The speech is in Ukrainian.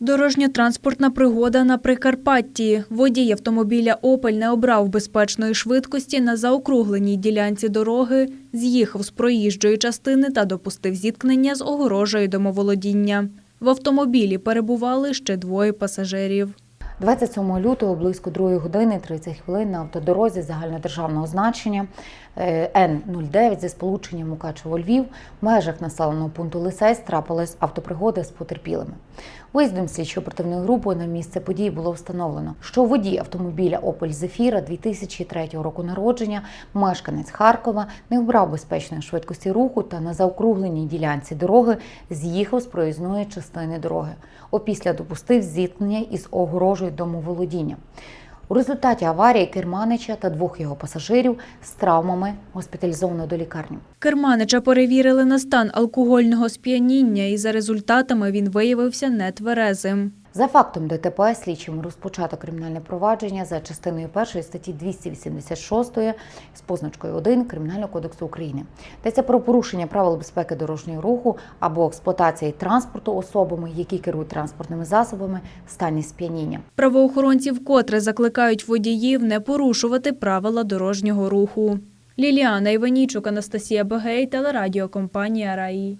Дорожньо-транспортна пригода на Прикарпатті. Водій автомобіля «Опель» не обрав безпечної швидкості на заокругленій ділянці дороги, з'їхав з проїжджої частини та допустив зіткнення з огорожею домоволодіння. В автомобілі перебували ще двоє пасажирів. 27 лютого близько 2 години 30 хвилин на автодорозі загальнодержавного значення е, Н-09 зі сполученням Мукачево-Львів в межах населеного пункту Лисець трапилась автопригода з потерпілими. Виїздом слідчо-оперативної групи на місце події було встановлено, що водій автомобіля Opel Zafira 2003 року народження, мешканець Харкова, не обрав безпечної швидкості руху та на заокругленій ділянці дороги з'їхав з проїзної частини дороги. Опісля допустив зіткнення із огорожею домоволодіння. У результаті аварії керманича та двох його пасажирів з травмами госпіталізовано до лікарні. Керманича перевірили на стан алкогольного сп'яніння і за результатами він виявився нетверезим. За фактом ДТП слідчим розпочато кримінальне провадження за частиною 1 статті 286 з позначкою 1 Кримінального кодексу України. Йдеться про порушення правил безпеки дорожнього руху або експлуатації транспорту особами, які керують транспортними засобами в стані сп'яніння. Правоохоронці вкотре закликають водіїв не порушувати правила дорожнього руху. Ліліана Іванічук, Анастасія Бегей, телерадіокомпанія Раї.